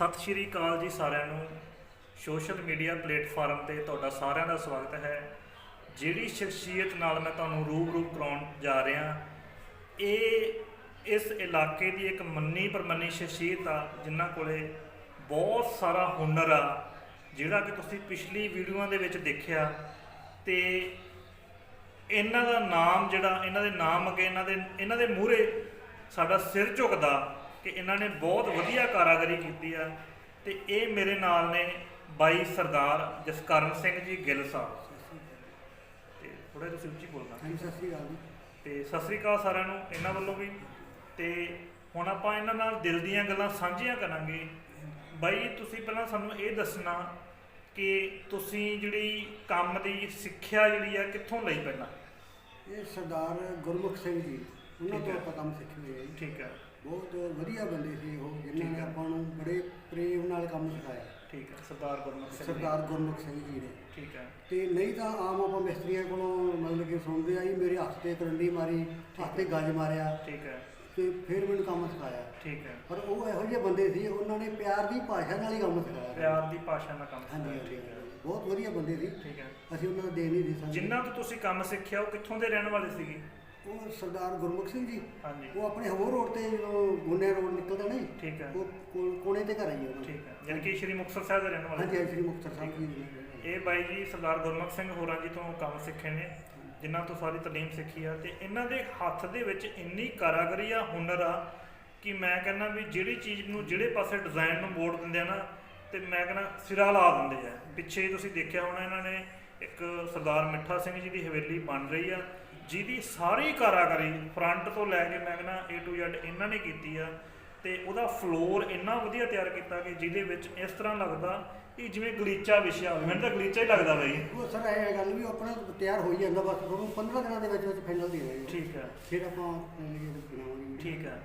ਸਤਿ ਸ਼੍ਰੀ ਅਕਾਲ ਜੀ ਸਾਰਿਆਂ ਨੂੰ। ਸੋਸ਼ਲ ਮੀਡੀਆ ਪਲੇਟਫਾਰਮ ਤੇ ਤੁਹਾਡਾ ਸਾਰਿਆਂ ਦਾ ਸਵਾਗਤ ਹੈ। ਜਿਹੜੀ ਸ਼ਖਸੀਅਤ ਨਾਲ ਮੈਂ ਤੁਹਾਨੂੰ ਰੂਬਰੂ ਕਰਾਉਣ ਜਾ ਰਿਹਾ, ਇਹ ਇਸ ਇਲਾਕੇ ਦੀ ਇੱਕ ਮੰਨੀ ਪਰਮੰਨੀ ਸ਼ਖਸੀਅਤ ਆ, ਜਿਨ੍ਹਾਂ ਕੋਲੇ ਬਹੁਤ ਸਾਰਾ ਹੁਨਰ ਆ, ਜਿਹੜਾ ਕਿ ਤੁਸੀਂ ਪਿਛਲੀ ਵੀਡੀਓਆਂ ਦੇ ਵਿੱਚ ਦੇਖਿਆ ਤੇ ਇਹਨਾਂ ਦਾ ਨਾਮ ਜਿਹੜਾ, ਇਹਨਾਂ ਦੇ ਨਾਮ ਅੱਗੇ, ਇਹਨਾਂ ਦੇ ਇਹਨਾਂ ਦੇ ਮੂਹਰੇ ਸਾਡਾ ਸਿਰ ਝੁਕਦਾ। ਕਿ ਇਹਨਾਂ ਨੇ ਬਹੁਤ ਵਧੀਆ ਕਾਰਾਗਰੀ ਕੀਤੀ ਆ ਤੇ ਇਹ ਮੇਰੇ ਨਾਲ ਨੇ ਬਾਈ ਸਰਦਾਰ ਜਸਕਰਨ ਸਿੰਘ ਜੀ ਗਿੱਲ ਸਾਹਿਬ। ਤੇ ਥੋੜਾ ਤੁਸੀਂ ਉੱਚੀ ਬੋਲਣਾ। ਹਾਂਜੀ ਸਤਿ ਸ੍ਰੀ ਅਕਾਲ ਜੀ। ਤੇ ਸਤਿ ਸ੍ਰੀ ਅਕਾਲ ਸਾਰਿਆਂ ਨੂੰ ਇਹਨਾਂ ਵੱਲੋਂ ਵੀ। ਤੇ ਹੁਣ ਆਪਾਂ ਇਹਨਾਂ ਨਾਲ ਦਿਲ ਦੀਆਂ ਗੱਲਾਂ ਸਾਂਝੀਆਂ ਕਰਾਂਗੇ। ਬਾਈ ਤੁਸੀਂ ਪਹਿਲਾਂ ਸਾਨੂੰ ਇਹ ਦੱਸਣਾ ਕਿ ਤੁਸੀਂ ਜਿਹੜੀ ਕੰਮ ਦੀ ਸਿੱਖਿਆ ਜਿਹੜੀ ਆ ਕਿੱਥੋਂ ਲਈ ਪਹਿਲਾਂ? ਇਹ ਸਰਦਾਰ ਗੁਰਮੁਖ ਸਿੰਘ ਜੀ ਉਹਨਾਂ ਤੋਂ। ਆਪਾਂ ਕੰਮ ਸਿੱਖੇ ਜੀ ਠੀਕ ਹੈ ਬਹੁਤ ਵਧੀਆ ਬੰਦੇ ਸੀ ਉਹ ਜਿਨ੍ਹਾਂ ਨੇ। ਆਪਾਂ ਨੂੰ ਬੜੇ ਪ੍ਰੇਮ ਨਾਲ ਕੰਮ ਸਿਖਾਇਆ। ਠੀਕ ਹੈ ਸਰਦਾਰ ਗੁਰਮੁਖ ਸਿੰਘ। ਸਰਦਾਰ ਗੁਰਮੁਖ ਸਿੰਘ ਜੀ ਨੇ। ਠੀਕ ਹੈ ਤੇ ਨਹੀਂ ਤਾਂ ਆਮ ਆਪਾਂ ਮਿਸਤਰੀਆਂ ਕੋਲੋਂ ਮਤਲਬ ਕਿ ਸੁਣਦੇ ਆ ਜੀ ਮੇਰੇ ਹੱਥ ਤੇ ਕਰੰਡੀ ਮਾਰੀ ਹੱਥ ਤੇ ਗੱਜ ਮਾਰਿਆ। ਠੀਕ ਹੈ ਤੇ ਫਿਰ ਮੈਨੂੰ ਕੰਮ ਸਿਖਾਇਆ। ਠੀਕ ਹੈ ਪਰ ਉਹ ਇਹੋ ਜਿਹੇ ਬੰਦੇ ਸੀ ਉਹਨਾਂ ਨੇ ਪਿਆਰ ਦੀ ਭਾਸ਼ਾ ਨਾਲ ਹੀ ਕੰਮ ਸਿਖਾਇਆ। ਪਿਆਰ ਦੀ ਭਾਸ਼ਾ ਨਾਲ ਕੰਮ ਸਿਖਾਇਆ। ਠੀਕ ਹੈ ਬਹੁਤ ਵਧੀਆ ਬੰਦੇ ਸੀ। ਠੀਕ ਹੈ ਅਸੀਂ ਉਹਨਾਂ ਦਾ ਦੇ ਨਹੀਂ ਦੇ ਸਕਦੇ ਜਿਨ੍ਹਾਂ ਤੋਂ ਤੁਸੀਂ ਕੰਮ ਸਿੱਖਿਆ ਉਹ ਕਿੱਥੋਂ ਦੇ ਰਹਿਣ ਵਾਲੇ ਸੀਗੇ? ਉਹ ਸਰਦਾਰ ਗੁਰਮੁਖ ਸਿੰਘ ਜੀ ਹਾਂਜੀ। ਉਹ ਆਪਣੇ ਹੋਰ ਰੋਡ ਤੇ ਜਦੋਂ ਗੁੰਨੇ ਰੋਡ ਨਿਕਲਦਾ ਨਹੀਂ ਠੀਕ ਹੈ। ਉਹ ਕੋਨੇ ਤੇ ਘਰ ਆਈ ਉਹਨਾਂ ਠੀਕ ਹੈ ਯਾਨੀ ਕਿ ਸ਼੍ਰੀ ਮੁਕਤਸਰ ਸਾਹਿਬ ਦੇ ਰਹਿਣ ਵਾਲੇ। ਹਾਂਜੀ ਸ੍ਰੀ ਮੁਕਤਸਰ ਸਾਹਿਬ ਜੀ। ਇਹ ਬਾਈ ਜੀ ਸਰਦਾਰ ਗੁਰਮੁਖ ਸਿੰਘ ਹੋਰਾਂ ਜੀ ਤੋਂ ਕੰਮ ਸਿੱਖੇ ਨੇ ਜਿਨ੍ਹਾਂ ਤੋਂ ਸਾਰੀ ਤਾਲੀਮ ਸਿੱਖੀ ਆ ਤੇ ਇਹਨਾਂ ਦੇ ਹੱਥ ਦੇ ਵਿੱਚ ਇੰਨੀ ਕਾਰਾਗਰੀ ਆ ਹੁਨਰ ਆ ਕਿ ਮੈਂ ਕਹਿੰਦਾ ਵੀ ਜਿਹੜੀ ਚੀਜ਼ ਨੂੰ ਜਿਹੜੇ ਪਾਸੇ ਡਿਜ਼ਾਈਨ ਨੂੰ ਮੋੜ ਦਿੰਦੇ ਆ ਨਾ ਤੇ ਮੈਂ ਕਹਿੰਦਾ ਸਿਰਾ ਲਾ ਦਿੰਦੇ ਆ। ਪਿੱਛੇ ਤੁਸੀਂ ਦੇਖਿਆ ਹੋਣਾ ਇਹਨਾਂ ਨੇ ਇੱਕ ਸਰਦਾਰ ਮਿੱਠਾ ਸਿੰਘ ਜੀ ਦੀ ਹਵੇਲੀ ਬਣ ਰਹੀ ਆ ਜਿਹਦੀ ਸਾਰੀ ਕਾਰਾਗਰੀ ਫਰੰਟ ਤੋਂ ਲੈ ਕੇ ਮੈਂ ਕਹਿੰਦਾ A to Z ਇਹਨਾਂ ਨੇ ਕੀਤੀ ਆ ਤੇ ਉਹਦਾ ਫਲੋਰ ਇੰਨਾ ਵਧੀਆ ਤਿਆਰ ਕੀਤਾ ਕਿ ਜਿਹਦੇ ਵਿੱਚ ਇਸ ਤਰ੍ਹਾਂ ਲੱਗਦਾ ਕਿ ਜਿਵੇਂ ਗਲੀਚਾ ਵਿਛਿਆ ਹੋਵੇ। ਮੈਨੂੰ ਤਾਂ ਗਲੀਚਾ ਹੀ ਲੱਗਦਾ ਬਈ। ਉਹ ਸਰ ਇਹ ਗੱਲ ਵੀ ਆਪਣਾ ਤਿਆਰ ਹੋਈ ਜਾਂਦਾ ਬਸ ਤੁਹਾਨੂੰ 15 ਦਿਨਾਂ ਦੇ ਵਿੱਚ ਵਿੱਚ ਫਾਈਨਲ ਦੇ ਰਹੇ ਠੀਕ ਹੈ। ਫਿਰ ਆਪਾਂ ਠੀਕ ਹੈ।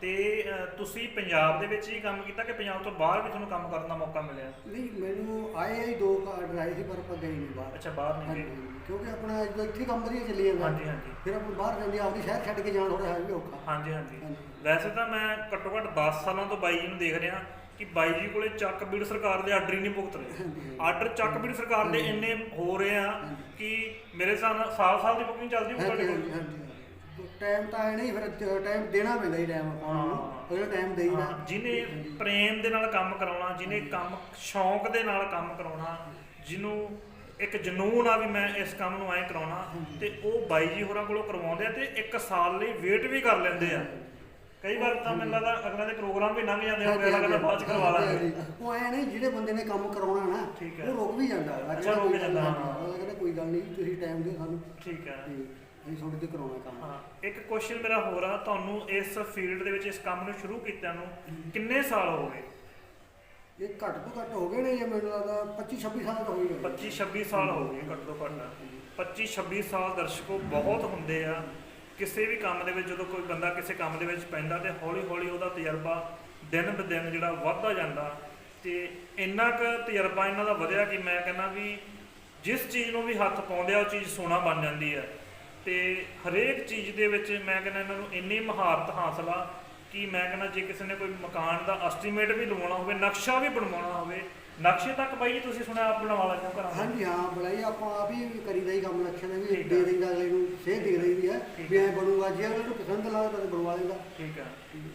ਤੇ ਤੁਸੀਂ ਪੰਜਾਬ ਦੇ ਵਿੱਚ ਹੀ ਕੰਮ ਕੀਤਾ ਕਿ ਪੰਜਾਬ ਤੋਂ ਬਾਹਰ ਵੀ ਤੁਹਾਨੂੰ ਕੰਮ ਕਰਨ ਦਾ ਮੌਕਾ ਮਿਲਿਆ? ਨਹੀਂ ਮੈਨੂੰ ਆਏ ਹੀ ਦੋ ਆਰਡਰ ਆਏ ਸੀ ਪਰ ਆਪਾਂ ਗਏ ਨਹੀਂ ਬਾਹਰ। ਅੱਛਾ ਬਾਹਰ ਨਹੀਂ ਹਾਂਜੀ, ਗਏ? ਹਾਂਜੀ। ਕਿਉਂਕਿ ਆਪਣਾ ਜਦੋਂ ਇੱਥੇ ਕੰਮ ਵਧੀਆ ਚੱਲੀ ਜਾਂਦਾ। ਹਾਂਜੀ ਹਾਂਜੀ। ਫਿਰ ਆਪਾਂ ਬਾਹਰ ਜਾਂਦੇ ਆਪਦੀ ਸ਼ਹਿਰ ਛੱਡ ਕੇ ਜਾਣਾ ਥੋੜਾ ਹੈ ਵੀ ਔਖਾ। ਹਾਂਜੀ ਹਾਂਜੀ। ਹਾਂਜੀ। ਵੈਸੇ ਤਾਂ ਮੈਂ ਘੱਟੋ ਘੱਟ 10 ਸਾਲਾਂ ਤੋਂ ਬਾਈ ਜੀ ਨੂੰ ਦੇਖ ਰਿਹਾ ਕਿ ਬਾਈ ਜੀ ਕੋਲੇ ਚੱਕ ਬੀੜ ਸਰਕਾਰ ਦੇ ਆਰਡਰ ਹੀ ਨਹੀਂ ਭੁਗਤ ਰਹੇ। ਹਾਂਜੀ। ਆਰਡਰ ਚੱਕ ਬੀੜ ਸਰਕਾਰ ਦੇ ਇੰਨੇ ਹੋ ਰਹੇ ਆ ਕਿ ਮੇਰੇ ਹਿਸਾਬ ਨਾਲ ਸਾਲ ਸਾਲ ਦੀ ਬੁਕਿੰਗ ਚੱਲਦੀ ਹੋਊ ਤੁਹਾਡੇ ਹਾਂਜੀ ਕੋਲ? ਹਾਂਜੀ। ਟਾਈਮ ਤਾਂ ਐ ਨਹੀਂ ਫਿਰ ਟਾਈਮ ਦੇਣਾ ਪੈਂਦਾ ਹੀ ਟਾਈਮ ਆਪਾਂ ਨੂੰ। ਹਾਂ। ਅਗਲਾ ਟਾਈਮ ਦੇਈਦਾ ਹਾਂ, ਜਿਹਨੇ ਪ੍ਰੇਮ ਦੇ ਨਾਲ ਕੰਮ ਕਰਾਉਣਾ ਜਿਹਨੇ ਕੰਮ ਸ਼ੌਂਕ ਦੇ ਨਾਲ ਕੰਮ ਕਰਾਉਣਾ ਜਿਹਨੂੰ ਇੱਕ ਜਨੂਨ ਆ ਵੀ ਮੈਂ ਇਸ ਕੰਮ ਨੂੰ ਐਂ ਕਰਾਉਣਾ ਤੇ ਉਹ ਬਾਈ ਜੀ ਹੋਰਾਂ ਕੋਲੋਂ ਕਰਵਾਉਂਦੇ ਆ ਤੇ ਇੱਕ ਸਾਲ ਲਈ ਵੇਟ ਵੀ ਕਰ ਲੈਂਦੇ ਆ। ਕਈ ਵਾਰ ਤਾਂ ਮੈਨੂੰ ਲੱਗਦਾ ਅਗਲਾ ਦੇ ਪ੍ਰੋਗਰਾਮ ਵੀ ਲੰਘ ਜਾਂਦੇ ਹੋਣਗੇ ਅਗਲਾ ਕਹਿੰਦਾ ਬਾਅਦ ਚ ਕਰਵਾ ਲਾਂਗੇ। ਉਹ ਐ ਨਹੀਂ ਜਿਹੜੇ ਬੰਦੇ ਨੇ ਕੰਮ ਕਰਾਉਣਾ ਨਾ ਹੈ। ਉਹ ਰੁਕ ਵੀ ਜਾਂਦਾ। ਅੱਛਾ, ਰੁਕ ਜਾਂਦਾ, ਹਾਂ। ਉਹ ਕਹਿੰਦਾ ਕੋਈ ਗੱਲ ਨਹੀਂ ਤੁਸੀਂ ਟਾਈਮ ਦਿਓ ਸਾਨੂੰ। ਠੀਕ ਹੈ। ਅਸੀਂ ਤੁਹਾਡੇ ਤੇ ਕਰਾਉਣਾ ਕੰਮ। ਹਾਂ ਇੱਕ ਕੁਐਸਚਨ ਮੇਰਾ ਹੋਰ ਆ ਤੁਹਾਨੂੰ ਇਸ ਫੀਲਡ ਦੇ ਵਿੱਚ ਇਸ ਕੰਮ ਨੂੰ ਸ਼ੁਰੂ ਕੀਤਿਆਂ ਨੂੰ ਕਿੰਨੇ ਸਾਲ ਹੋ ਗਏ? ਇਹ ਘੱਟ ਤੋਂ ਘੱਟ ਹੋ ਗਏ ਨੇ ਜੇ ਮੈਨੂੰ ਲੱਗਦਾ 25 26 ਸਾਲ ਤਾਂ ਹੋ ਹੀ ਗਏ 25 26 ਸਾਲ ਹੋ ਗਏ ਘੱਟ ਤੋਂ ਘੱਟ। 25 26 ਸਾਲ ਦਰਸ਼ਕੋ ਬਹੁਤ ਹੁੰਦੇ ਆ। ਕਿਸੇ ਵੀ ਕੰਮ ਦੇ ਵਿੱਚ ਜਦੋਂ ਕੋਈ ਬੰਦਾ ਕਿਸੇ ਕੰਮ ਦੇ ਵਿੱਚ ਪੈਂਦਾ ਤੇ ਹੌਲੀ ਹੌਲੀ ਉਹਦਾ ਤਜਰਬਾ ਦਿਨ ਬ ਦਿਨ ਜਿਹੜਾ ਵੱਧਦਾ ਜਾਂਦਾ ਤੇ ਇੰਨਾ ਕੁ ਤਜਰਬਾ ਇਹਨਾਂ ਦਾ ਵਧਿਆ ਕਿ ਮੈਂ ਕਹਿੰਦਾ ਵੀ ਜਿਸ ਚੀਜ਼ ਨੂੰ ਵੀ ਹੱਥ ਪਾਉਂਦੇ ਆ ਉਹ ਚੀਜ਼ ਸੋਨਾ ਬਣ ਜਾਂਦੀ ਹੈ ਤੇ ਹਰੇਕ ਚੀਜ਼ ਦੇ ਵਿੱਚ ਮੈਂ ਕਹਿੰਦਾ ਇਹਨਾਂ ਨੂੰ ਇੰਨੀ ਮਹਾਰਤ ਹਾਸਲ ਆ ਕਿ ਮੈਂ ਕਹਿੰਦਾ ਜੇ ਕਿਸੇ ਨੇ ਕੋਈ ਮਕਾਨ ਦਾ ਐਸਟੀਮੇਟ ਵੀ ਲਵਾਉਣਾ ਹੋਵੇ ਨਕਸ਼ਾ ਵੀ ਬਣਵਾਉਣਾ ਹੋਵੇ ਨਕਸ਼ੇ ਤੱਕ ਬਾਈ ਜੀ ਤੁਸੀਂ ਸੁਣਿਆ ਆਪ ਬਣਵਾ ਲੈਂਦੇ ਹੋ ਘਰਾਂ ਹਾਂਜੀ ਹਾਂ ਬੜਾਈ ਆਪਾਂ ਆਪ ਹੀ ਕਰੀਦਾ ਹੀ ਕੰਮ ਲੱਛਣ ਵੀ ਦੇ। ਦਿੰਦਾ ਅਗਲੇ ਨੂੰ ਸੇਧ ਦੇ ਦਈਦੀ ਹੈ ਵੀ ਐ ਬਣੂਗਾ ਜੇ ਅਗਲੇ ਨੂੰ ਪਸੰਦ ਲੱਗਦਾ ਤਾਂ ਬਣਵਾ ਲੈਂਦਾ ਠੀਕ ਹੈ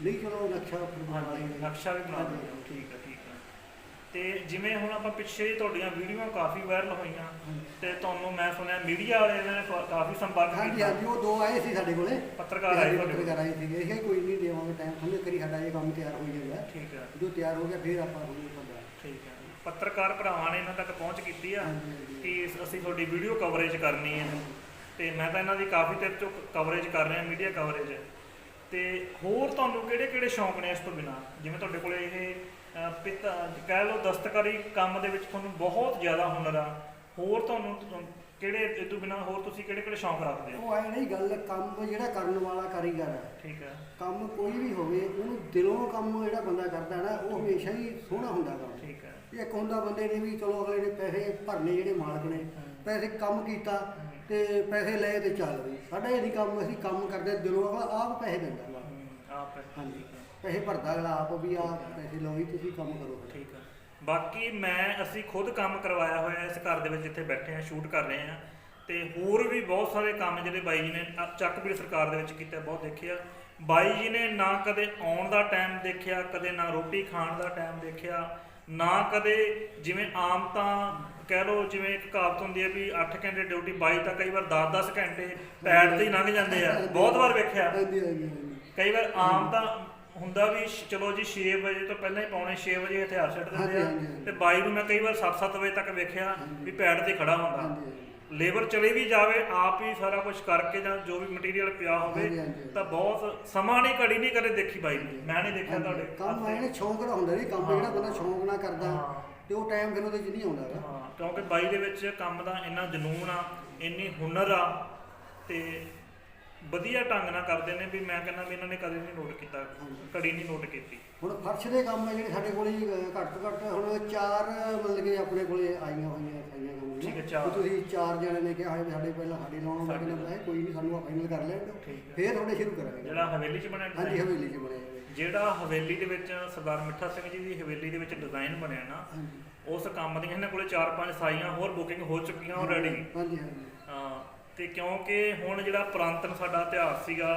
ਨਹੀਂ ਚਲੋ ਨਕਸ਼ਾ ਫਿਰ ਬਣਵਾ ਲੈਂਦੇ ਨਕਸ਼ਾ ਵੀ ਬਣਾ ਦਿੰਦੇ ਠੀਕ ਹੈ ਤੇ ਜਿਵੇਂ ਹੁਣ ਆਪਾਂ ਪਿੱਛੇ ਜਿਹੇ ਤੁਹਾਡੀਆਂ ਵੀਡੀਓ ਕਾਫੀ ਵਾਇਰਲ ਹੋਈਆਂ ਤੇ ਤੁਹਾਨੂੰ ਮੈਂ ਸੁਣਿਆ ਮੀਡੀਆ ਵਾਲਿਆਂ ਨੇ ਕਾਫੀ ਸੰਪਰਕ ਹਾਂਜੀ ਕੀਤਾ। ਹਾਂਜੀ ਉਹ ਦੋ ਆਏ ਸੀ ਸਾਡੇ ਕੋਲੇ। ਪੱਤਰਕਾਰ ਆਏ ਤੁਹਾਡੇ ਕੋਲ। ਪੱਤਰਕਾਰ ਆਏ ਸੀਗੇ। ਇਹ ਕੋਈ ਨਹੀਂ ਦੇਵਾਂਗੇ ਟਾਈਮ ਹੁੰਦੇ ਕਰੀ ਸਾਡਾ ਇਹ ਕੰਮ ਤਿਆਰ ਹੋ ਜਾਂਦਾ। ਠੀਕ ਹੈ ਜਦੋਂ ਤਿਆਰ ਹੋ ਗਿਆ ਫਿਰ ਆਪਾਂ ਤੁਹਾਨੂੰ ਪਤਾ ਠੀਕ ਹੈ ਪੱਤਰਕਾਰ ਭਰਾਵਾਂ ਨੇ ਇਹਨਾਂ ਤੱਕ ਪਹੁੰਚ ਕੀਤੀ ਆ ਹਾਂਜੀ, ਹਾਂਜੀ। ਕਿ ਅਸੀਂ ਤੁਹਾਡੀ ਵੀਡੀਓ ਕਵਰੇਜ ਕਰਨੀ ਹੈ ਤੇ ਮੈਂ ਤਾਂ ਇਹਨਾਂ ਦੀ ਕਾਫੀ ਦੇਰ ਤੋਂ ਕਵਰੇਜ ਕਰ ਰਿਹਾ ਮੀਡੀਆ ਕਵਰੇਜ ਤੇ ਹੋਰ ਤੁਹਾਨੂੰ ਕਿਹੜੇ ਕਿਹੜੇ ਸ਼ੌਂਕ ਨੇ ਇਸ ਤੋਂ ਬਿਨਾ? ਜਿਵੇਂ ਤੁਹਾਡੇ ਕੋਲੇ ਇਹ ਪਿਤਾ ਕਹਿ ਲਓ ਦਸਤਕਾਰੀ ਕੰਮ ਦੇ ਵਿੱਚ ਤੁਹਾਨੂੰ ਬਹੁਤ ਜ਼ਿਆਦਾ ਹੁਨਰ ਆ। ਹੋਰ ਤੁਹਾਨੂੰ ਕਿਹੜੇ ਇਹ ਤੋਂ ਬਿਨਾ ਹੋਰ ਤੁਸੀਂ ਕਿਹੜੇ ਕਿਹੜੇ ਸ਼ੌਂਕ ਰੱਖਦੇ ਹੋ? ਉਹ ਆਏ ਨਹੀਂ ਗੱਲ ਕੰਮ ਜਿਹੜਾ ਕਰਨ ਵਾਲਾ ਕਾਰੀਗਰ ਹੈ ਠੀਕ ਹੈ ਕੰਮ ਕੋਈ ਵੀ ਹੋਵੇ ਉਹਨੂੰ ਦਿਲੋਂ ਕੰਮ ਜਿਹੜਾ ਬੰਦਾ ਕਰਦਾ ਨਾ ਉਹ ਹਮੇਸ਼ਾ ਹੀ ਸੋਹਣਾ ਹੁੰਦਾ ਕੰਮ ਠੀਕ ਹੈ ਇੱਕ ਹੁੰਦਾ ਬੰਦੇ ਨੇ ਵੀ ਚਲੋ ਅਗਲੇ ਨੇ ਪੈਸੇ ਭਰਨੇ ਜਿਹੜੇ ਮਾਲਕ ਨੇ ਪੈਸੇ ਕੰਮ ਕੀਤਾ ਤੇ ਪੈਸੇ ਲਏ ਤੇ ਚੱਲ ਵੀ। ਸਾਡਾ ਇਹ ਨਹੀਂ ਕੰਮ ਅਸੀਂ ਕੰਮ ਕਰਦੇ ਦਿਲੋਂ ਆਪ ਪੈਸੇ ਦਿੰਦਾ ਆਪ ਹਾਂਜੀ। ਪੈਸੇ ਭਰਦਾ ਅਗਲਾ ਆਪ ਵੀ ਆ ਪੈਸੇ ਲਓ ਜੀ ਤੁਸੀਂ ਕੰਮ ਕਰੋ। ਠੀਕ ਆ। ਬਾਕੀ ਮੈਂ ਅਸੀਂ ਖੁਦ ਕੰਮ ਕਰਵਾਇਆ ਹੋਇਆ ਇਸ ਘਰ ਦੇ ਵਿੱਚ ਜਿੱਥੇ ਬੈਠੇ ਆ ਸ਼ੂਟ ਕਰ ਰਹੇ ਆ। ਤੇ ਹੋਰ ਵੀ ਬਹੁਤ ਸਾਰੇ ਕੰਮ ਜਿਹੜੇ ਬਾਈ ਜੀ ਨੇ ਚੱਕਬੀਰ ਸਰਕਾਰ ਦੇ ਵਿੱਚ ਕੀਤੇ ਬਹੁਤ ਦੇਖਿਆ ਬਾਈ ਜੀ ਨੇ ਨਾ ਕਦੇ ਆਉਣ ਦਾ ਟਾਈਮ ਦੇਖਿਆ ਕਦੇ ਨਾ ਰੋਟੀ ਖਾਣ ਦਾ ਟਾਈਮ ਦੇਖਿਆ ਨਾ ਕਦੇ ਜਿਵੇਂ ਆਮ ਤਾਂ ਕਹਿ ਲਓ ਜਿਵੇਂ ਇੱਕ ਕਹਾਵਤ ਹੁੰਦੀ ਹੈ ਵੀ 8 ਘੰਟੇ ਡਿਊਟੀ ਬਾਈ ਤਾਂ ਕਈ ਵਾਰ 10-10 ਘੰਟੇ ਪੈਡ ਤੇ ਹੀ ਲੰਘ ਜਾਂਦੇ ਆ। ਬਹੁਤ ਵਾਰ ਵੇਖਿਆ। ਕਈ ਵਾਰ ਆਮ ਤਾਂ ਹੁੰਦਾ ਵੀ ਸ਼- ਚਲੋ ਜੀ 6 ਵਜੇ ਤੋਂ ਪਹਿਲਾਂ ਹੀ ਪੌਣੇ 6 ਵਜੇ ਹਥਿਆਰ ਛੱਡ ਦਿੰਦੇ ਆ ਹਾਂਜੀ, ਹਾਂਜੀ। ਤੇ ਬਾਈ ਨੂੰ ਮੈਂ ਕਈ ਵਾਰ 7-7 ਵਜੇ ਤੱਕ ਵੇਖਿਆ ਵੀ ਪੈਡ ਤੇ ਖੜਾ ਹੁੰਦਾ ਹਾਂਜੀ ਲੇਬਰ ਚਲੇ ਵੀ ਜਾਵੇ ਆਪ ਹੀ ਸਾਰਾ ਕੁਝ ਕਰਕੇ ਜਾਂ ਜੋ ਵੀ ਮਟੀਰੀਅਲ ਪਿਆ ਹੋਵੇ ਹਾਂਜੀ। ਤਾਂ ਬਹੁਤ ਸਮਾਂ ਨਹੀਂ ਘੜੀ ਨਹੀਂ ਕਦੇ ਦੇਖੀ ਬਾਈ ਨੇ ਮੈਂ ਨਹੀਂ ਦੇਖਿਆ ਤੁਹਾਡੇ ਕੰਮ ਹੱਥ ਆਏ ਤੇ। ਨੇ ਸ਼ੌਂਕ ਦਾ ਹੁੰਦਾ ਨਹੀਂ ਕੰਮ ਜਿਹੜਾ ਬੰਦਾ ਸ਼ੌਂਕ ਨਾਲ ਕਰਦਾ। ਤੇ ਉਹ ਟਾਈਮ ਫਿਰ ਉਹਦੇ 'ਚ ਨਹੀਂ ਆਉਂਦਾ ਗਾ ਹਾਂ ਕਿਉਂਕਿ ਬਾਈ ਦੇ ਵਿੱਚ ਕੰਮ ਦਾ ਇੰਨਾ ਜਨੂਨ ਆ ਇੰਨੀ ਹੁਨਰ ਆ ਤੇ ਵਧੀਆ ਢੰਗ ਨਾਲ ਕਰਦੇ ਨੇ ਵੀ ਮੈਂ ਕਹਿੰਦਾ ਵੀ ਇਹਨਾਂ ਨੇ ਕਦੇ ਨਹੀਂ ਨੋਟ ਕੀਤਾ। ਘੜੀ ਨਹੀਂ ਨੋਟ ਕੀਤੀ ਹੁਣ ਫਰਸ਼ ਦੇ ਕੰਮ ਹੈ ਜਿਹੜੇ ਸਾਡੇ ਕੋਲੇ ਹੀ, ਅਹ, ਘੱਟ ਤੋਂ ਘੱਟ ਹੁਣ ਚਾਰ ਮਤਲਬ ਕਿ ਆਪਣੇ ਕੋਲੇ ਆਈਆਂ ਹੋਈਆਂ ਸਾਈਆਂ ਕੰਮ ਠੀਕ ਹੈ, ਦੀਆਂ। ਚਾਰ। ਵੀ ਤੁਸੀਂ ਚਾਰ ਜਣੇ ਨੇ ਕਿਹਾ ਹੈ ਵੀ ਸਾਡੇ ਪਹਿਲਾਂ ਸਾਡੇ ਲਾਉਣ ਸਾਡੇ ਕਹਿੰਦਾ ਮੈਂ ਕੋਈ ਨਹੀਂ ਸਾਨੂੰ ਆ ਫਾਈਨਲ ਕਰ ਲੈਣ ਦਿਓ ਠੀਕ ਹੈ। ਫੇਰ ਤੁਹਾਡੇ ਸ਼ੁਰੂ ਕਰਾਂਗੇ ਜਿਹੜਾ ਹਵੇਲੀ 'ਚ ਬਣਿਆ ਹਾਂਜੀ design, ਹਵੇਲੀ 'ਚ ਬਣੇ ਹੋਏ। ਜਿਹੜਾ ਹਵੇਲੀ ਦੇ ਵਿੱਚ ਸਰਦਾਰ ਮਿੱਠਾ ਸਿੰਘ ਜੀ ਦੀ ਹਵੇਲੀ ਦੇ ਵਿੱਚ ਡਿਜ਼ਾਈਨ ਬਣਿਆ ਨਾ ਹਾਂਜੀ ਉਸ ਕੰਮ ਦੀਆਂ ਇਹਨਾਂ ਕੋਲੇ 4-5 ਸਾਈਆਂ ਹੋਰ ਬੁਕਿੰਗ ਹੋ ਚੁੱਕੀਆਂ ਆਲਰੇਡੀ ਹਾਂਜੀ ਹਾਂਜੀ ਤੇ ਕਿਉਂਕਿ ਹੁਣ ਜਿਹੜਾ ਪੁਰਾਤਨ ਸਾਡਾ ਇਤਿਹਾਸ ਸੀਗਾ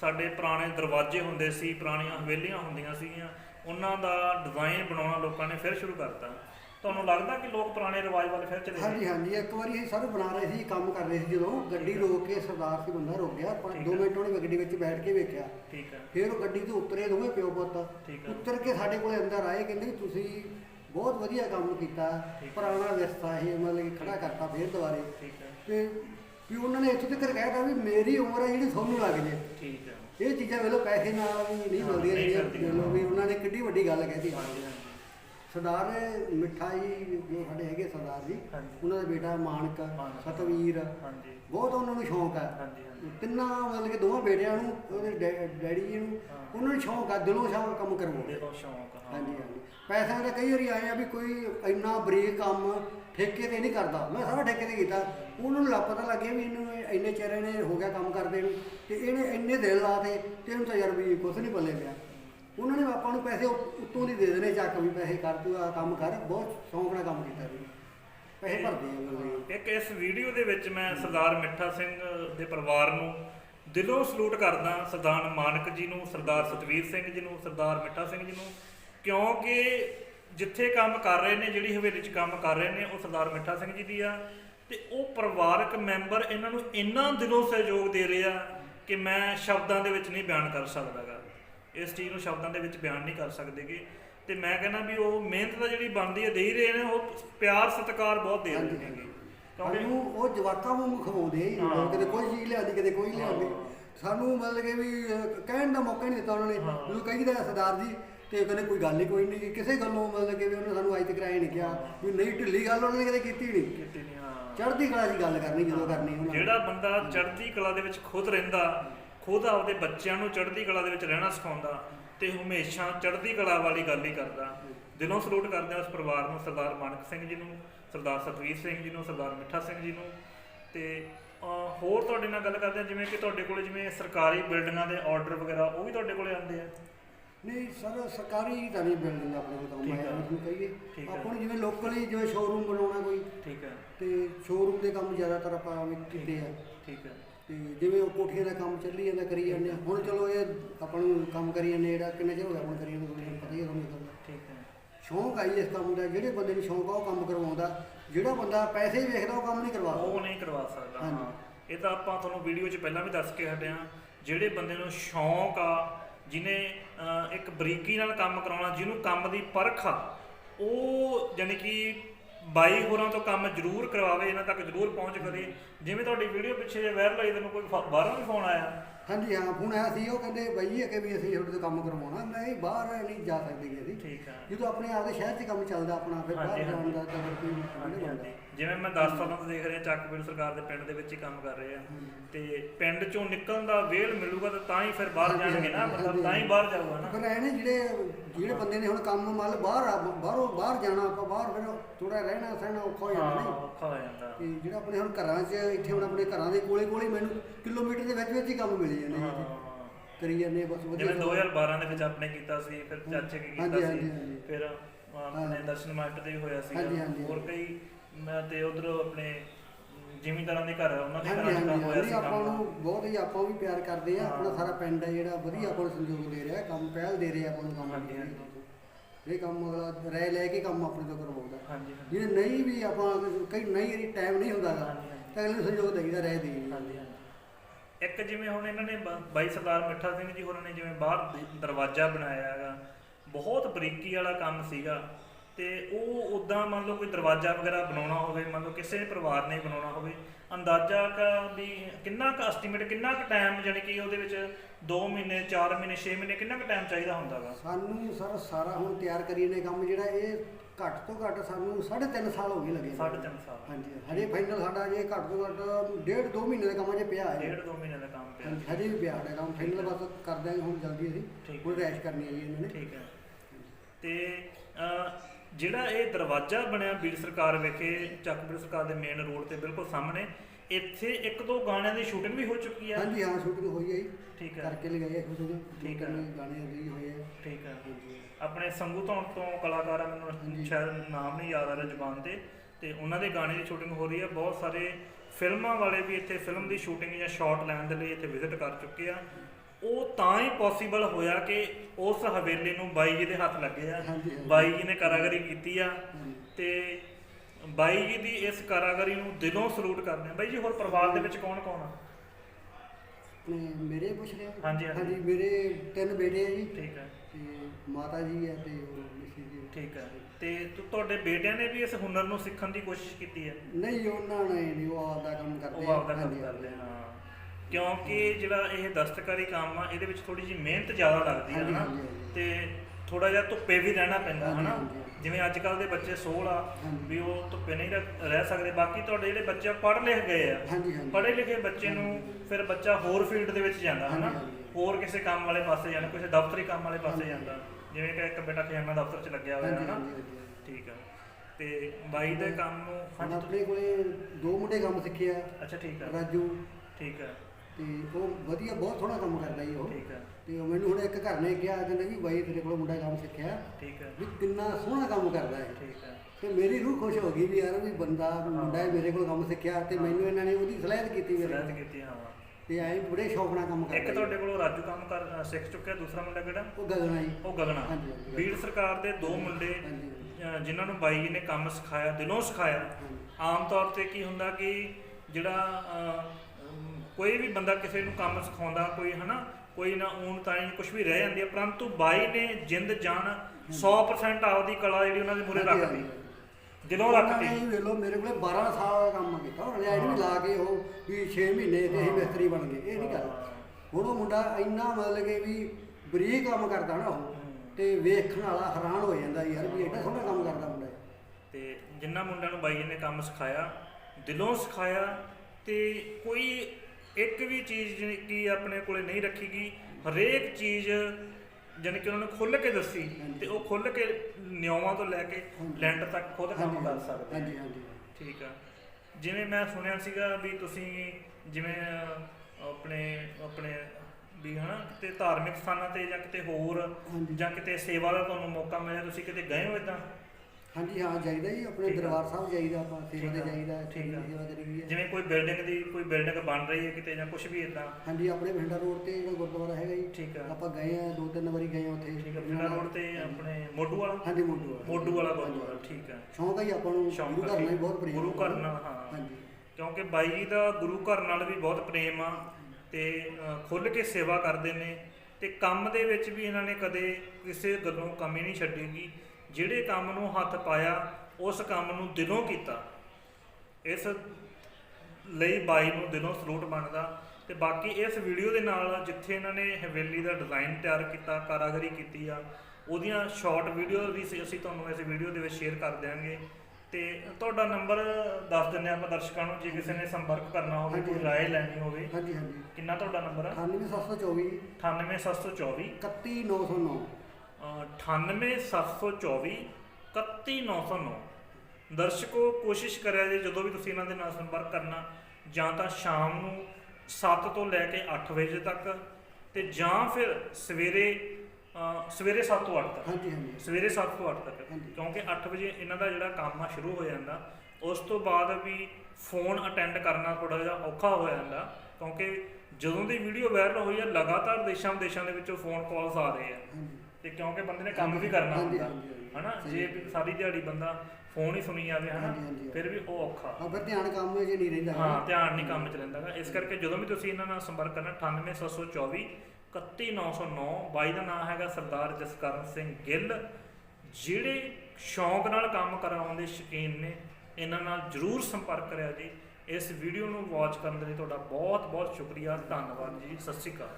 ਸਾਡੇ ਪੁਰਾਣੇ ਦਰਵਾਜ਼ੇ ਹੁੰਦੇ ਸੀ ਪੁਰਾਣੀਆਂ ਹਵੇਲੀਆਂ ਹੁੰਦੀਆਂ ਸੀਗੀਆਂ ਉਹਨਾਂ ਦਾ ਡਿਜ਼ਾਈਨ ਬਣਾਉਣਾ ਲੋਕਾਂ ਨੇ ਫਿਰ ਸ਼ੁਰੂ ਕਰਤਾ। ਤੁਹਾਨੂੰ ਲੱਗਦਾ ਕਿ ਲੋਕ ਪੁਰਾਣੇ ਰਿਵਾਜ ਵੱਲ ਫਿਰ ਚਲੇ ਹਾਂਜੀ ਗਏ? ਹਾਂਜੀ ਇੱਕ ਵਾਰੀ ਅਸੀਂ ਸਰ ਬਣਾ ਰਹੇ ਸੀ ਕੰਮ ਕਰ ਰਹੇ ਸੀ ਜਦੋਂ ਗੱਡੀ ਰੋਕ ਕੇ ਸਰਦਾਰ ਸੀ ਬੰਦਾ ਰੁਕ ਗਿਆ ਪਰ ਠੀਕ ਦੋ ਹੈ। ਮਿੰਟ ਉਹਨੇ ਗੱਡੀ ਵਿੱਚ ਬੈਠ ਕੇ ਵੇਖਿਆ। ਠੀਕ ਹੈ ਫਿਰ ਉਹ ਗੱਡੀ ਤੋਂ ਉਤਰੇ ਦੋਵੇਂ ਪਿਓ ਪੁੱਤ। ਉਤਰ ਕੇ ਸਾਡੇ ਕੋਲੇ ਅੰਦਰ ਆਏ ਕਹਿੰਦੇ ਤੁਸੀਂ ਬਹੁਤ ਵਧੀਆ ਕੰਮ ਕੀਤਾ। ਪੁਰਾਣਾ ਵਿਰਸਾ ਇਹ ਮਤਲਬ ਕਿ ਖੜਾ ਕਰਤਾ ਫੇਰ ਦੁਬਾਰੇ। ਠੀਕ ਹੈ ਤੇ ਵੀ ਉਹਨਾਂ ਨੇ ਇੱਥੋਂ ਤੱਕ ਕਹਿਤਾ ਵੀ ਮੇਰੀ ਉਮਰ ਹੈ ਜਿਹੜੀ ਤੁਹਾਨੂੰ ਲੱਗ ਜੇ। ਠੀਕ ਹੈ। ਇਹ ਚੀਜ਼ਾਂ ਵੇਲੋ ਪੈਸੇ ਨਾਲ ਵੀ ਨਹੀਂ ਮਿਲਦੀਆਂ ਜਿਹੜੀਆਂ। ਵੇਲੋ ਵੀ ਉਹਨਾਂ ਨੇ ਕਿੱਡੀ ਵੱਡੀ ਗੱਲ ਕਹਿਤੀ। ਸਰਦਾਰ ਮਿਠਾਈ ਜੋ ਸਾਡੇ ਹੈਗੇ ਸਰਦਾਰ ਜੀ। ਉਹਨਾਂ ਦਾ ਬੇਟਾ ਮਾਨਕ। ਸਤਵੀਰ। ਹਾਂਜੀ। ਬਹੁਤ ਉਹਨਾਂ ਨੂੰ ਸ਼ੌਂਕ ਹੈ ਤਿੰਨਾਂ ਮਤਲਬ ਕਿ ਦੋਵਾਂ ਬੇਟਿਆਂ ਨੂੰ ਉਹਦੇ ਡੈਡੀ ਜੀ ਨੂੰ। ਉਹਨਾਂ ਨੂੰ ਸ਼ੌਂਕ ਆ ਦਿਲੋਂ ਸ਼ੌਂਕ ਕੰਮ ਕਰਵਾਉਂਦੇ ਦੇਖੋ ਸ਼ੌਂਕ ਹਾਂਜੀ ਹਾਂਜੀ। ਪੈਸਿਆਂ ਦਾ ਕਈ ਵਾਰੀ ਆਏ ਆ ਵੀ ਕੋਈ ਇੰਨਾ ਬਰੀਕ ਕੰਮ ਠੇਕੇ ਤੇ ਨਹੀਂ ਕਰਦਾ। ਮੈਂ ਸਾਰਾ ਠੇਕੇ ਤੇ ਕੀਤਾ। ਉਹਨਾਂ ਨੂੰ ਲੱਗ ਪਤਾ ਲੱਗਿਆ ਵੀ ਇਹਨੂੰ ਇੰਨੇ ਚਿਰ ਇਹਨੇ ਹੋ ਗਿਆ ਕੰਮ ਕਰਦੇ ਨੂੰ। ਤੇ ਇਹਨੇ ਇੰਨੇ ਦਿਲ ਲਾਤੇ ਤੇ ਇਹਨੂੰ ਤਾਂ ਯਾਰ ਵੀ ਕੁਛ ਨਹੀਂ ਪੱਲੇ ਪਿਆ। ਉਹਨਾਂ ਨੇ ਆਪਾਂ ਨੂੰ ਪੈਸੇ ਉੱਤੋਂ ਦੀ ਦੇ ਦੇਣੇ ਚੱਕ ਵੀ ਪੈਸੇ ਕਰ ਤੂੰ ਆ ਕੰਮ ਕਰ। ਬਹੁਤ ਸ਼ੌਂਕ ਨਾਲ ਕੰਮ ਕੀਤਾ ਵੀ ਪੈਸੇ ਭਰਦੇ ਆ ਮਤਲਬ ਕਿ। ਇੱਕ ਇਸ ਵੀਡੀਓ ਦੇ ਵਿੱਚ ਮੈਂ ਸਰਦਾਰ ਮਿੱਠਾ ਸਿੰਘ ਦੇ ਪਰਿਵਾਰ ਨੂੰ ਦਿਲੋਂ ਸਲੂਟ ਕਰਦਾ ਸਰਦਾਰ ਮਾਨਕ ਜੀ ਨੂੰ, ਸਰਦਾਰ ਸਤਵੀਰ ਸਿੰਘ ਜੀ ਨੂੰ, ਸਰਦਾਰ ਮਿੱਠਾ ਸਿੰਘ ਜੀ ਨੂੰ। ਕਿਉਂਕਿ ਜਿੱਥੇ ਕੰਮ ਕਰ ਰਹੇ ਨੇ ਜਿਹੜੀ ਹਵੇਲੀ 'ਚ ਕੰਮ ਕਰ ਰਹੇ ਨੇ ਉਹ ਸਰਦਾਰ ਮਿੱਠਾ ਸਿੰਘ ਜੀ ਦੀ ਆ। ਤੇ ਉਹ ਪਰਿਵਾਰਕ ਮੈਂਬਰ ਇਹਨਾਂ ਨੂੰ ਇੰਨਾ ਦਿਲੋਂ ਸਹਿਯੋਗ ਦੇ ਰਹੇ ਆ ਕਿ ਮੈਂ ਸ਼ਬਦਾਂ ਦੇ ਵਿੱਚ ਨਹੀਂ ਬਿਆਨ ਕਰ ਸਕਦਾਗਾ। ਇਸ ਚੀਜ਼ ਨੂੰ ਸ਼ਬਦਾਂ ਦੇ ਵਿੱਚ ਬਿਆਨ ਨਹੀਂ ਕਰ ਸਕਦੇਗੇ। ਤੇ ਮੈਂ ਕਹਿੰਦਾ ਵੀ ਉਹ ਮਿਹਨਤ ਦਾ ਜਿਹੜੀ ਬਣਦੀ ਹੈ ਦੇ ਹੀ ਰਹੇ ਨੇ ਉਹ ਪਿਆਰ ਸਤਿਕਾਰ ਬਹੁਤ ਦੇ ਰਹੇ ਸਾਨੂੰ ਕਿਉਂਕਿ ਉਹ ਜਵਾਕਾਂ ਵਾਂਗੂ ਖਵਾਉਂਦੇ ਹੀ। ਕਦੇ ਕੋਈ ਚੀਜ਼ ਲਿਆਂਦੀ ਕਦੇ ਕੋਈ ਲਿਆਂਦੀ ਸਾਨੂੰ ਮਤਲਬ ਕਿ ਵੀ ਕਹਿਣ ਦਾ ਮੌਕਾ ਨਹੀਂ ਦਿੱਤਾ ਉਹਨਾਂ ਨੇ। ਹਾਂ। ਜਦੋਂ ਕਹੀਦਾ ਸਰਦਾਰ ਜੀ ਤੇ ਕਹਿੰਦੇ ਕੋਈ ਗੱਲ ਨਹੀਂ ਕੋਈ ਨਹੀਂ ਕਿਸੇ ਗੱਲੋਂ ਮਤਲਬ ਕਿ ਵੀ ਉਹਨੇ ਸਾਨੂੰ ਅੱਜ ਤੱਕ ਰਾਏ ਨਹੀਂ ਕਿਹਾ ਵੀ ਨਹੀਂ ਢਿੱਲੀ ਗੱਲ ਉਹਨਾਂ ਕਦੇ ਕੀਤੀ ਨਹੀਂ ਕੀਤੀ ਨਹੀਂ ਹਾਂ। ਚੜ੍ਹਦੀ ਕਲਾ ਦੀ ਗੱਲ ਕਰਨੀ ਜਦੋਂ ਕਰਨੀ ਉਹਨਾਂ ਜਿਹੜਾ ਬੰਦਾ ਚੜ੍ਹਦੀ ਕਲਾ ਦੇ ਵਿੱਚ ਖੁਦ ਰਹਿੰਦਾ ਖੁਦ ਆਪਦੇ ਬੱਚਿਆਂ ਨੂੰ ਚੜ੍ਹਦੀ ਕਲਾ ਦੇ ਵਿੱਚ ਰਹਿਣਾ ਸਿਖਾਉਂਦਾ ਤੇ ਹਮੇਸ਼ਾ ਚੜ੍ਹਦੀ ਕਲਾ ਵਾਲੀ ਗੱਲ ਹੀ ਕਰਦਾ। ਦਿਲੋਂ ਸਲੂਟ ਕਰਦੇ ਆ ਉਸ ਪਰਿਵਾਰ ਨੂੰ ਸਰਦਾਰ ਮਾਨਕ ਸਿੰਘ ਜੀ ਨੂੰ ਸਰਦਾਰ ਸਤਵੀਰ ਸਿੰਘ ਜੀ ਨੂੰ ਸਰਦਾਰ ਮਿੱਠਾ ਸਿੰਘ ਜੀ ਨੂੰ। ਤੇ ਹੋਰ ਤੁਹਾਡੇ ਨਾਲ ਗੱਲ ਕਰਦੇ ਆ ਜਿਵੇਂ ਕਿ ਤੁਹਾਡੇ ਕੋਲੇ ਜਿਵੇਂ ਸਰਕਾਰੀ ਬਿਲਡਿੰਗਾਂ ਦੇ ਆਰਡਰ ਵਗੈਰਾ ਉਹ ਵੀ ਤੁਹਾਡੇ ਕੋਲੇ ਆਉਂਦੇ ਆ? ਨਹੀਂ ਸਰ ਸਰਕਾਰੀ ਤਾਂ ਨਹੀਂ ਬਿਲਡਿੰਗ ਆਪਣੇ ਕੋਲ ਕੰਮ ਠੀਕ ਆਇਆ ਹੈ। ਤੁਹਾਨੂੰ ਕਹੀਏ ਠੀਕ ਹੈ। ਆਪਾਂ ਨੂੰ ਜਿਵੇਂ ਲੋਕਲੀ ਜਿਵੇਂ ਸ਼ੋਰੂਮ ਬਣਾਉਣਾ ਕੋਈ ਠੀਕ ਹੈ ਤੇ ਸ਼ੋਰੂਮ ਦੇ ਕੰਮ ਜ਼ਿਆਦਾਤਰ ਆਪਾਂ ਵੀ ਕੀਤੇ ਆ ਠੀਕ ਹੈ ਤੇ ਜਿਵੇਂ ਉਹ ਕੋਠੀਆਂ ਦਾ ਕੰਮ ਚੱਲੀ ਜਾਂਦਾ ਕਰੀ ਜਾਂਦੇ ਆ। ਹੁਣ ਚਲੋ ਇਹ ਆਪਾਂ ਨੂੰ ਕੰਮ ਕਰੀ ਜਾਂਦੇ ਜਿਹੜਾ ਕਿੰਨਾ ਚਿਰ ਹੋ ਗਿਆ ਹੁਣ ਕਰੀ ਜਾਂਦੇ ਤੁਹਾਨੂੰ ਪਤਾ ਹੀ ਹੈ ਤੁਹਾਨੂੰ ਇਹ ਗੱਲ ਦਾ। ਠੀਕ ਹੈ ਸ਼ੌਂਕ ਆਈ ਇਸ ਕੰਮ ਦਾ ਜਿਹੜੇ ਬੰਦੇ ਨੂੰ ਸ਼ੌਂਕ ਆ ਉਹ ਕੰਮ ਕਰਵਾਉਂਦਾ ਜਿਹੜਾ ਬੰਦਾ ਪੈਸੇ ਹੀ ਵੇਖਦਾ ਉਹ ਕੰਮ ਨਹੀਂ ਕਰਵਾਉਂਦਾ ਉਹ ਨਹੀਂ ਕਰਵਾ ਸਕਦਾ ਹਾਂਜੀ। ਇਹ ਤਾਂ ਆਪਾਂ ਤੁਹਾਨੂੰ ਵੀਡੀਓ 'ਚ ਪਹਿਲਾਂ ਵੀ ਦੱਸ ਕੇ ਹਟੇ ਹਾਂ ਜਿਹੜੇ ਬੰਦੇ ਨੂੰ ਸ਼ੌਂਕ ਆ ਜਿਨੇ ਇੱਕ ਬਰੀਕੀ ਨਾਲ ਕੰਮ ਕਰਾਉਣਾ, ਜਿਹਨੂੰ ਕੰਮ ਦੀ ਪਰਖ ਆ, ਉਹ ਯਾਨੀ ਕਿ ਬਾਈ ਹੋਰਾਂ ਤੋਂ ਕੰਮ ਜ਼ਰੂਰ ਕਰਵਾਵੇ ਇਹਨਾਂ ਤੱਕ ਜ਼ਰੂਰ ਪਹੁੰਚ ਕਰੇ। ਜਿਵੇਂ ਤੁਹਾਡੀ ਵੀਡੀਓ ਪਿੱਛੇ ਜੇ ਵਾਇਰਲ ਹੋਈ, ਤੈਨੂੰ ਕੋਈ ਫ- ਬਾਹਰੋਂ ਵੀ ਫੋਨ ਆਇਆ। ਹਾਂਜੀ ਹਾਂ ਫੋਨ ਆਇਆ ਸੀ ਉਹ ਕਹਿੰਦੇ ਬਈ ਕਿ ਵੀ ਅਸੀਂ ਤੁਹਾਡੇ ਤੋਂ ਕੰਮ ਕਰਵਾਉਣਾ ਮੈਂ ਬਾਹਰ ਨਹੀਂ ਜਾ ਸਕਦੇ ਜੀ ਅਸੀਂ। ਠੀਕ ਆ। ਜਦੋਂ ਆਪਣੇ ਆਪਦੇ ਸ਼ਹਿਰ 'ਚ ਕੰਮ ਚੱਲਦਾ ਆਪਣਾ ਫਿਰ ਬਾਹਰ ਹਾਂਜੀ, ਜਾਣ। ਦਾ ਤਾਂ ਫਿਰ ਕੋਈ ਨਹੀਂ ਹਾਂਜੀ ਬਣਦਾ ਹਾਂਜੀ। ਜਿਵੇਂ ਮੈਂ 10 ਸਾਲਾਂ ਤੋਂ ਦੇਖ ਰਿਹਾ ਚੱਕਬੀਰ ਸਰਕਾਰ ਦੇ ਪਿੰਡ ਦੇ ਵਿੱਚ ਹੀ ਕੰਮ ਕਰ ਰਹੇ ਆ। ਤੇ ਪਿੰਡ ਚੋਂ ਨਿਕਲਣ ਦਾ ਵੇਲ ਮਿਲੂਗਾ ਤਾਂ ਤਾਂ ਹੀ ਫਿਰ ਬਾਹਰ ਹਾਂਜੀ, ਜਾਣਗੇ ਨਾ ਹਾਂਜੀ, ਮਤਲਬ ਤਾਂ ਹੀ ਬਾਹਰ ਜਾਊਗਾ ਨਾ। ਫਿਰ ਐ ਨੇ ਜਿਹੜੇ ਜਿਹੜੇ ਬੰਦੇ ਨੇ ਹੁਣ ਕੰਮ ਮੰਨ ਲਓ ਬਾਹਰ ਆ ਬਾਹਰੋਂ ਬਾਹਰ ਜਾਣਾ ਆਪਾਂ ਬਾਹਰ ਫਿਰ ਥੋੜਾ ਰਹਿਣਾ ਸਹਿਣਾ ਔਖਾ ਹੋ ਜਾਂਦਾ ਹਾਂ ਨਹੀਂ? ਔਖਾ ਹੋ ਜਾਂਦਾ। ਤੇ ਜਿਹੜਾ ਆਪਣੇ ਹੁਣ ਘਰਾਂ 'ਚ ਇੱਥੇ ਹੁਣ ਆਪਣੇ ਘਰਾਂ ਦੇ ਕੋਲੇ ਕੋਲੇ ਮੈਨੂੰ ਕਿਲੋਮੀਟਰ ਦੇ ਵਿੱਚ ਵਿੱਚ ਹੀ ਕੰਮ ਮਿਲ ਜਾਂਦੇ ਜੀ ਹਾਂ ਕਰੀ ਜਾਂਦੇ ਬਸ ਵਧੀਆ ਜਿਵੇਂ 2012 ਦੇ ਵਿੱਚ ਆਪਣੇ ਕੀਤਾ ਸੀ ਫਿਰ ਚਾਚੇ ਕੀ ਕੀਤਾ ਹਾਂਜੀ, ਹਾਂਜੀ, ਸੀ ਹਾਂਜੀ। ਫਿਰ ਅਹ, ਆਪਣੇ ਹਾਂ। ਦਰਸ਼ਨ ਮਾਸਟਰ ਦੇ ਵੀ ਹੋਇਆ ਸੀ ਹਾਂਜੀ, ਹਾਂਜੀ। ਹੋਰ ਕਈ ਮੈਂ ਤੇ ਉਧਰ ਆਪਣੇ ਜ਼ਿਮੀਂਦਾਰਾਂ ਦੇ ਘਰ ਉਹਨਾਂ ਦੇ ਹਾਂਜੀ ਘਰਾਂ 'ਚ ਹਾਂਜੀ ਹੋਇਆ ਹਾਂਜੀ ਸੀ ਆਪਾਂ ਕੰਮ ਨੂੰ ਬਹੁਤ ਹੀ ਆਪਾਂ ਵੀ ਪਿਆਰ ਕਰਦੇ ਆ ਆਪਣਾ ਹਾਂ। ਸਾਰਾ ਪਿੰਡ ਹੈ ਜਿਹੜਾ ਵਧੀਆ ਆਪਾਂ ਨੂੰ ਸੰਯੋਗ ਦੇ ਰਿਹਾ ਕੰਮ ਪਹਿਲ ਦੇ ਰਿਹਾ ਆਪਾਂ ਨੂੰ ਕੰਮ ਹਾਂਜੀ। ਹਾਂਜੀ। ਇਹ ਕੰਮ ਅਗਲਾ ਰਹਿ ਲੈ ਕੇ ਕੰਮ ਆਪਣੇ ਤੋਂ ਕਰਵਾਉਂਦਾ ਹਾਂਜੀ ਹਾਂਜੀ ਜਿਹਨੇ ਨਹੀਂ ਵੀ ਆਪਾਂ ਕਈ ਨਹੀਂ ਟਾਈਮ ਨਹੀਂ ਹਾਂਜੀ, ਹਾਂਜੀ। ਤਾਂ ਅਗਲੇ ਨੂੰ ਸੰਯੋਗ ਦੇਈਦਾ ਰਹਿ ਦੇ ਹਾਂਜੀ ਹਾਂਜੀ ਇੱਕ ਜਿਵੇਂ ਹੁਣ ਇਹਨਾਂ ਨੇ ਬ- ਬਾਈ ਸਰਦਾਰ ਮਿੱਠਾ ਸਿੰਘ ਜੀ ਹੋਰਾਂ ਨੇ ਜਿਵੇਂ ਬਾਹਰ ਦ- ਦਰਵਾਜ਼ਾ ਬਣਾਇਆ ਹੈਗਾ, ਬਹੁਤ ਬਰੀਕੀ ਵਾਲਾ ਕੰਮ ਸੀਗਾ ਤੇ ਉਹ ਉਦਾਂ ਮੰਨ ਲਓ ਕੋਈ ਦਰਵਾਜ਼ਾ ਵਗੈਰਾ ਬਣਾਉਣਾ ਹੋਵੇ, ਮੰਨ ਲਓ ਕਿਸੇ ਪਰਿਵਾਰ ਨੇ ਬਣਾਉਣਾ ਹੋਵੇ, ਅੰਦਾਜ਼ਾ ਕਾ ਵੀ ਕਿੰਨਾ ਕੁ ਐਸਟੀਮੇਟ ਕਿੰਨਾ ਕੁ ਟਾਈਮ ਜਾਣੀ ਕਿ ਉਹਦੇ ਵਿੱਚ 2 ਮਹੀਨੇ 4 ਮਹੀਨੇ 6 ਮਹੀਨੇ ਕਿੰਨਾ ਕੁ ਟਾਈਮ ਚਾਹੀਦਾ ਹੁੰਦਾਗਾ ਸਾਨੂੰ ਸਰ ਸਾਰਾ ਹੁਣ ਤਿਆਰ ਕਰੀਏ ਨੇ ਕੰਮ ਜਿਹੜਾ ਇਹ ਘੱਟ ਤੋਂ ਘੱਟ ਸਾਨੂੰ 3.5 ਸਾਲ ਹੋ ਗਏ ਲੱਗੇ ਸਾਢੇ ਤਿੰਨ ਸਾਲ। ਹਾਂਜੀ ਹਜੇ ਫਾਈਨਲ ਸਾਡਾ ਜੇ ਘੱਟ ਤੋਂ ਘੱਟ ਡੇਢ ਦੋ ਮਹੀਨੇ ਦਾ ਕੰਮ ਅਜੇ ਪਿਆ ਹੈ। ਡੇਢ ਦੋ ਮਹੀਨੇ ਦਾ ਕੰਮ ਪਿਆ। ਹਾਂਜੀ, ਹਜੇ ਵੀ ਪਿਆ ਸਾਡਾ ਕੰਮ। ਫਾਈਨਲ ਬਸ ਕਰ ਦਿਆਂਗੇ ਹੁਣ ਜਲਦੀ ਅਸੀਂ। ਠੀਕ ਹੁਣ ਰੈਸ਼ ਕਰਨੀ ਹੈ ਜੀ ਇਹਨਾਂ ਨੇ। ਠੀਕ ਹੈ। ਤੇ ਅਹ, ਜਿਹੜਾ ਇਹ ਦਰਵਾਜ਼ਾ ਬਣਿਆ ਵੀਰ ਸਰਕਾਰ ਵਿਖੇ ਚੱਕਬੀਰ ਸਰਕਾਰ ਦੇ ਮੇਨ ਰੋਡ ਤੇ ਬਿਲਕੁਲ ਸਾਹਮਣੇ ਇੱਥੇ ਇੱਕ ਦੋ ਗਾਣਿਆਂ ਦੀ ਸ਼ੂਟਿੰਗ ਵੀ ਹੋ ਚੁੱਕੀ ਹੈ ਹਾਂਜੀ ਹਾਂ ਸ਼ੂਟਿੰਗ ਹੋਈ ਹੈ ਜੀ। ਠੀਕ ਹੈ ਕਰਕੇ ਲਗਾਏ ਸ਼ੂਟਿੰਗ ਠੀਕ ਹੈ। ਗਾਣੇ ਰਿਲੀਜ਼ ਹੋਏ ਆ। ਠੀਕ ਹੈ ਆਪਣੇ ਸੰਗੂ ਤੋਂ ਤੋਂ ਕਲਾਕਾਰ ਆ, ਮੈਨੂੰ। ਸ਼ਾਇਦ ਨਾਮ ਨਹੀਂ ਯਾਦ ਆ ਰਿਹਾ ਜ਼ੁਬਾਨ ਤੇ। ਤੇ ਉਹਨਾਂ ਦੇ ਗਾਣੇ ਦੀ ਸ਼ੂਟਿੰਗ ਹੋ ਰਹੀ ਹੈ ਬਹੁਤ ਸਾਰੇ ਫਿਲਮਾਂ ਵਾਲੇ ਵੀ ਇੱਥੇ ਫਿਲਮ ਦੀ ਸ਼ੂਟਿੰਗ ਜਾਂ ਸ਼ਾਟ ਲੈਣ ਦੇ ਲਈ ਇੱਥੇ ਵਿਜ਼ਿਟ ਕਰ ਚੁੱਕੇ ਆ। ਉਹ ਤਾਂ ਹੀ ਪੋਸੀਬਲ ਹੋਇਆ ਕਿ ਉਸ ਹਵੇਲੀ ਨੂੰ ਬਾਈ ਜੀ ਦੇ ਹੱਥ ਲੱਗੇ ਆ। ਬਾਈ ਜੀ ਨੇ ਕਾਰਾਗਰੀ ਕੀਤੀ ਆ। ਤੇ ਬਾਈ ਜੀ ਦੀ ਇਸ ਕਾਰਾਗਰੀ ਨੂੰ ਦਿਲੋਂ ਸਲੂਟ ਕਰਦੇ ਆ ਬਾਈ ਜੀ ਹੋਰ ਪਰਿਵਾਰ ਦੇ ਵਿੱਚ ਕੌਣ ਕੌਣ ਆ? ਆਪਣੇ ਮੇਰੇ ਪੁੱਛ ਰਹੇ ਹੋ? ਹਾਂਜੀ, ਹਾਂਜੀ। ਹਾਂਜੀ ਮੇਰੇ ਤਿੰਨ ਬੇਟੇ ਆ ਜੀ। ਠੀਕ ਹੈ ਤੇ ਮਾਤਾ ਜੀ ਹੈ ਤੇ ਉਹ ਮਿਸੀ ਜੀ ਠੀਕ ਹੈ ਤੇ ਤੁ- ਤੁਹਾਡੇ ਬੇਟਿਆਂ ਨੇ ਵੀ ਇਸ ਹੁਨਰ ਨੂੰ ਸਿੱਖਣ ਦੀ ਕੋਸ਼ਿਸ਼ ਕੀਤੀ ਹੈ ਨਹੀਂ ਉਹਨਾਂ ਨੇ ਨਹੀਂ ਉਹ ਆਪਦਾ ਕੰਮ ਕਰਦੇ ਉਹ ਆਪਦਾ ਕੰਮ ਹਾਂਜੀ, ਕਰਦੇ ਆ, ਹਾਂ। ਕਿਉਂਕਿ ਜਿਹੜਾ ਇਹ ਦਸਤਕਾਰੀ ਕੰਮ ਆ ਇਹਦੇ ਵਿੱਚ ਥੋੜੀ ਜਿਹੀ ਮਿਹਨਤ ਜ਼ਿਆਦਾ ਲੱਗਦੀ ਹੈ ਹਾਂਜੀ, ਹਨਾ? ਹਾਂਜੀ, ਹਾਂਜੀ। ਤੇ ਥੋੜਾ ਜਿਹਾ ਧੁੱਪੇ ਵੀ ਰਹਿਣਾ ਪੈਂਦਾ ਹਨਾ। ਜਿਵੇਂ ਅੱਜ ਕੱਲ ਦੇ ਬੱਚੇ ਸੋਲ ਆ। ਵੀ ਉਹ ਧੁੱਪੇ ਨਹੀਂ ਰਹਿ ਰਹਿ ਸਕਦੇ। ਬਾਕੀ ਤੁਹਾਡੇ ਜਿਹੜੇ ਬੱਚੇ ਪੜ੍ਹ ਲਿਖ ਗਏ ਆ। ਪੜ੍ਹੇ ਲਿਖੇ ਬੱਚੇ ਨੂੰ ਫਿਰ ਬੱਚਾ ਹੋਰ ਫੀਲਡ ਦੇ ਵਿੱਚ ਜਾਂਦਾ ਹਨਾ। ਹੋਰ ਕਿਸੇ ਕੰਮ ਵਾਲੇ ਪਾਸੇ ਜਾਂਦਾ ਕਿਸੇ ਦਫ਼ਤਰੀ ਕੰਮ ਵਾਲੇ ਪਾਸੇ ਜਾਂਦਾ। ਜਿਵੇਂ ਕਿ ਇੱਕ ਬੇਟਾ ਖਜ਼ਾਨਾ ਦਫ਼ਤਰ 'ਚ ਲੱਗਿਆ ਹੋਇਆ ਹੈ ਹਾਂਜੀ ਨਾ ਹਾਂਜੀ ਹਾਂਜੀ। ਠੀਕ ਆ। ਤੇ ਬਾਈ ਦੇ ਕੰਮ ਨੂੰ ਆਪਣੇ ਕੋਲੇ ਦੋ ਮੁੰਡੇ ਕੰਮ ਸਿੱਖੇ ਆ। ਅੱਛਾ ਠੀਕ ਆ। ਰਾਜੂ। ਠੀਕ ਆ। ਤੇ ਉਹ ਵਧੀਆ ਬਹੁਤ ਸੋਹਣਾ ਕੰਮ ਕਰਦਾ ਜੀ ਉਹ। ਠੀਕ ਤੇ ਉਹ ਮੈਨੂੰ ਹੁਣ ਇੱਕ ਘਰ ਨੇ ਕਿਹਾ ਕਹਿੰਦੇ ਵੀ ਬਾਈ ਤੇਰੇ ਕੋਲ ਮੁੰਡਾ ਕੰਮ ਸਿੱਖਿਆ। ਠੀਕ ਆ। ਵੀ ਕਿੰਨਾ ਸੋਹਣਾ ਕੰਮ ਕਰਦਾ ਹੈ ਠੀਕ ਆ। ਤੇ ਮੇਰੀ ਰੂਹ ਖੁਸ਼ ਹੋ ਗਈ ਵੀ ਯਾਰ ਵੀ ਬੰਦਾ ਮੁੰਡਾ ਹੈ ਮੇਰੇ ਕੋਲ ਕੰਮ ਸਿੱਖਿਆ ਤੇ ਮੈਨੂੰ ਇਹਨਾਂ ਨੇ ਉਹਦੀ ਸਲਾਹਿਤ ਕੀਤੀ ਮੇਰੇ ਸਲਾਹ ਨਾਲ। ਕੀਤੀ ਹਾਂ। ਤੇ ਐਂ ਬੜੇ ਸ਼ੌਕ ਨਾਲ ਕੰਮ ਕਰਦਾ ਇੱਕ। ਤੁਹਾਡੇ ਕੋਲੋਂ ਰਾਜੂ ਕੰਮ ਕਰ ਸਿੱਖ ਚੁੱਕਿਆ ਦੂਸਰਾ ਮੁੰਡਾ ਕਿਹੜਾ? ਉਹ ਗਗਨਾ ਜੀ। ਉਹ ਗਗਨਾ। ਵੀਰ ਸਰਕਾਰ ਦੇ ਦੋ ਮੁੰਡੇ ਜਿਨ੍ਹਾਂ ਨੂੰ ਬਾਈ ਜੀ ਨੇ ਕੰਮ ਸਿਖਾਇਆ ਦਿਲੋਂ ਸਿਖਾਇਆ। ਆਮ ਤੌਰ ਤੇ ਕੀ ਹੁੰਦਾ ਕਿ ਜਿਹੜਾ ਕੋਈ ਵੀ ਬੰਦਾ ਕਿਸੇ ਨੂੰ ਕੰਮ ਸਿਖਾਉਂਦਾ ਕੋਈ ਹਨਾ ਕੋਈ ਨਾ ਊਣ ਤਾਂ ਕੁਝ ਵੀ ਰਹਿ ਜਾਂਦੀ ਹੈ ਪਰੰਤੂ ਬਾਈ ਨੇ ਜਿੰਦ ਜਾਨ 100% ਆਪਦੀ ਕਲਾ ਜਿਹੜੀ ਉਹਨਾਂ ਦੇ ਮੂਰੇ ਰੱਖਦੀ। ਦਿਲੋਂ ਰੱਖਦੀ ਜੀ ਵੇਖ ਲਓ ਮੇਰੇ ਕੋਲੇ 12 ਸਾਲ ਦਾ ਕੰਮ ਕੀਤਾ। ਉਹਨਾਂ ਨੇ ਐਂ ਵੀ ਲਾ ਕੇ ਉਹ ਵੀ 6 ਮਹੀਨੇ ਤੇ ਅਸੀਂ ਮਿਸਤਰੀ ਬਣ ਗਏ। ਇਹ ਨਹੀਂ ਗੱਲ। ਹੁਣ ਉਹ ਮੁੰਡਾ ਇੰਨਾ ਮਤਲਬ ਕਿ ਵੀ ਬਰੀਕ ਕੰਮ ਕਰਦਾ ਨਾ ਉਹ ਤੇ ਵੇਖਣ ਵਾਲਾ ਹੈਰਾਨ ਹੋ ਜਾਂਦਾ ਯਾਰ ਵੀ ਐਡਾ ਸੋਹਣਾ ਕੰਮ ਕਰਦਾ ਮੁੰਡਾ ਇਹ। ਤੇ ਜਿਨ੍ਹਾਂ ਮੁੰਡਿਆਂ ਨੂੰ ਬਾਈ ਨੇ ਕੰਮ ਸਿਖਾਇਆ ਦਿਲੋਂ ਸਿਖਾਇਆ ਤੇ ਕੋਈ ਇੱਕ ਵੀ ਚੀਜ਼ ਜਿਹੜੀ ਕਿ ਆਪਣੇ ਕੋਲੇ ਨਹੀਂ ਰੱਖੀ ਗਈ ਹਰੇਕ ਚੀਜ਼ ਜਾਣੀ ਕਿ ਉਹਨਾਂ ਨੇ ਖੁੱਲ ਕੇ ਦੱਸੀ ਤੇ ਉਹ ਖੁੱਲ ਕੇ ਨਿਉਵਾਂ ਤੋਂ ਲੈ ਕੇ ਲੈਂਟਰ ਤੱਕ ਖੁਦ ਕੰਮ ਕਰ ਸਕਦੇ। ਹਾਂਜੀ ਹਾਂਜੀ। ਠੀਕ ਆ। ਜਿਵੇਂ ਮੈਂ ਸੁਣਿਆ ਸੀਗਾ ਵੀ ਤੁਸੀਂ ਜਿਵੇਂ ਆਪਣੇ ਆਪਣੇ ਵੀ ਹਨਾ ਕਿਤੇ ਧਾਰਮਿਕ ਸਥਾਨਾਂ ਤੇ ਜਾਂ ਕਿਤੇ ਹੋਰ। ਜਾਂ ਕਿਤੇ ਸੇਵਾ ਦਾ ਤੁਹਾਨੂੰ ਮੌਕਾ ਮਿਲਿਆ ਤੁਸੀਂ ਕਿਤੇ ਗਏ ਹੋ ਇਦਾਂ? ਹਾਂਜੀ ਹਾਂ ਜਾਈਦਾ ਜੀ ਆਪਣੇ ਠੀਕ ਆ। ਦਰਬਾਰ ਸਾਹਿਬ ਜਾਈਦਾ ਆਪਾਂ ਸੇਵਾ ਠੀਕ ਤੇ ਆ, ਜਾਈਦਾ ਠੀਕ ਆ। ਸੇਵਾ ਕਰੀ ਦੀ ਹੈ। ਜਿਵੇਂ ਕੋਈ ਬਿਲਡਿੰਗ ਦੀ ਕੋਈ ਬਿਲਡਿੰਗ ਬਣ ਰਹੀ ਹੈ ਕਿਤੇ ਜਾਂ ਕੁਝ ਵੀ ਇਦਾਂ ਹਾਂਜੀ ਆਪਣੇ ਬਠਿੰਡਾ ਰੋਡ ਤੇ ਜਿਹੜਾ ਗੁਰਦੁਆਰਾ ਹੈਗਾ ਜੀ। ਠੀਕ ਆ। ਆਪਾਂ ਗਏ ਆ ਦੋ ਤਿੰਨ ਵਾਰੀ ਗਏ ਆ ਉੱਥੇ। ਠੀਕ ਆ ਬਿਨਾ ਰੋਡ ਤੇ ਆਪਣੇ ਮੋਡੂ ਵਾਲਾ? ਹਾਂਜੀ ਮੋਡੂ ਵਾਲਾ। ਮੋਡੂ ਵਾਲਾ ਗੁਰਦੁਆਰਾ ਠੀਕ ਆ। ਸ਼ੌਂਕ ਹੈ ਜੀ ਆਪਾਂ ਨੂੰ ਸ਼ੌਂਕ ਗੁਰੂ ਘਰ ਨਾਲ ਹੀ ਬਹੁਤ ਪ੍ਰੇਮ ਗੁਰੂ। ਘਰ ਨਾਲ ਹਾਂ। ਹਾਂਜੀ। ਕਿਉਂਕਿ ਬਾਈ ਜੀ ਦਾ ਗੁਰੂ ਘਰ ਨਾਲ ਵੀ ਬਹੁਤ ਪ੍ਰੇਮ ਆ ਤੇ ਖੁੱਲ ਕੇ ਸੇਵਾ ਕਰਦੇ ਨੇ ਤੇ ਕੰਮ ਦੇ ਵਿੱਚ ਵੀ ਇਹਨਾਂ ਨੇ ਕਦੇ ਕਿਸੇ ਗੱਲੋਂ ਕਮੀ ਨਹੀਂ ਛੱਡੀਗੀ ਜਿਹੜੇ ਕੰਮ ਨੂੰ ਹੱਥ ਪਾਇਆ ਉਸ ਕੰਮ ਨੂੰ ਦਿਲੋਂ ਕੀਤਾ। ਇਸ ਲਈ ਬਾਈ ਨੂੰ ਦਿਲੋਂ ਸਲੂਟ ਬਣਦਾ। ਤੇ ਬਾਕੀ ਇਸ ਵੀਡੀਓ ਦੇ ਨਾਲ ਜਿੱਥੇ ਇਹਨਾਂ ਨੇ ਹਵੇਲੀ ਦਾ ਡਿਜ਼ਾਈਨ ਤਿਆਰ ਕੀਤਾ ਕਾਰਾਗਰੀ ਕੀਤੀ ਆ ਉਹਦੀਆਂ ਸ਼ਾਰਟ ਵੀਡੀਓ ਵੀ ਅਸੀਂ- ਅਸੀਂ ਤੁਹਾਨੂੰ ਇਸ ਵੀਡੀਓ ਦੇ ਵਿੱਚ ਸ਼ੇਅਰ ਕਰ ਦਿਆਂਗੇ। ਤੇ ਤੁਹਾਡਾ ਨੰਬਰ ਦੱਸ ਦਿੰਦੇ ਆਪਾਂ ਦਰਸ਼ਕਾਂ ਨੂੰ ਜੇ ਕਿਸੇ ਨੇ ਸੰਪਰਕ ਕਰਨਾ ਹੋਵੇ। ਕੋਈ ਰਾਏ ਲੈਣੀ ਹੋਵੇ। ਹਾਂਜੀ ਹਾਂਜੀ। ਕਿੰਨਾ ਤੁਹਾਡਾ ਨੰਬਰ ਹੈ 98724 98724 31909 98724 31909 ਦਰਸ਼ਕੋ ਕੋਸ਼ਿਸ਼ ਕਰਿਆ ਜੇ ਜਦੋਂ ਵੀ ਤੁਸੀਂ ਇਹਨਾਂ ਦੇ ਨਾਲ ਸੰਪਰਕ ਕਰਨਾ ਜਾਂ ਤਾਂ ਸ਼ਾਮ ਨੂੰ 7 ਤੋਂ ਲੈ ਕੇ 8 ਵਜੇ ਤੱਕ ਤੇ ਜਾਂ ਫਿਰ ਸਵੇਰੇ ਸਵੇਰੇ 7 ਤੋਂ 8 ਤੱਕ। ਹਾਂਜੀ ਹਾਂਜੀ। ਸਵੇਰੇ 7 ਤੋਂ 8 ਤੱਕ। ਕਿਉਂਕਿ 8 ਵਜੇ ਇਹਨਾਂ ਦਾ ਜਿਹੜਾ ਕੰਮ ਆ ਸ਼ੁਰੂ ਹੋ ਜਾਂਦਾ ਉਸ ਤੋਂ ਬਾਅਦ ਵੀ ਫੋਨ ਅਟੈਂਡ ਕਰਨਾ ਥੋੜਾ ਜਿਹਾ ਔਖਾ ਹੋ ਜਾਂਦਾ ਕਿਉਂਕਿ ਜਦੋਂ ਦੀ ਵੀਡੀਓ ਵਾਇਰਲ ਹੋਈ ਹੈ ਲਗਾਤਾਰ ਦੇਸ਼ਾਂ ਵਿਦੇਸ਼ਾਂ ਦੇ ਵਿੱਚੋਂ ਫੋਨ ਕਾਲਸ ਆ ਰਹੇ ਆ। ਤੇ ਕਿਉਂਕਿ ਬੰਦੇ ਨੇ ਕੰਮ ਵੀ ਕਰਨਾ ਹੁੰਦਾ। ਹਨਾ? ਜੇ ਹੈ। ਸਾਰੀ ਦਿਹਾੜੀ ਬੰਦਾ ਫੋਨ ਹੀ ਸੁਣੀ ਜਾਵੇ ਹਨਾ। ਫਿਰ ਵੀ ਉਹ ਔਖਾ। ਆ ਫਿਰ ਧਿਆਨ ਕੰਮ ਵਿੱਚ ਨਹੀਂ ਰਹਿੰਦਾ। ਹਾਂ ਧਿਆਨ ਨਹੀਂ ਕੰਮ ਚ ਰਹਿੰਦਾਗਾ ਇਸ ਕਰਕੇ ਜਦੋਂ ਵੀ ਤੁਸੀਂ ਇਹਨਾਂ ਨਾਲ ਸੰਪਰਕ ਕਰਨਾ 98724 31909 ਬਾਈ ਦਾ ਨਾਮ ਹੈਗਾ ਸਰਦਾਰ ਜਸਕਰਨ ਸਿੰਘ ਗਿੱਲ ਜਿਹੜੇ ਸ਼ੌਂਕ ਨਾਲ ਕੰਮ ਕਰਾਉਣ ਦੇ ਸ਼ੌਕੀਨ ਨੇ ਇਹਨਾਂ ਨਾਲ ਜਰੂਰ ਸੰਪਰਕ ਕਰਿਆ ਜੀ। ਇਸ ਵੀਡੀਓ ਨੂੰ ਵਾਚ ਕਰਨ ਦੇ ਲਈ ਤੁਹਾਡਾ ਬਹੁਤ ਬਹੁਤ ਸ਼ੁਕਰੀਆ। ਧੰਨਵਾਦ ਜੀ। ਸਤਿ ਸ਼੍ਰੀ ਅਕਾਲ।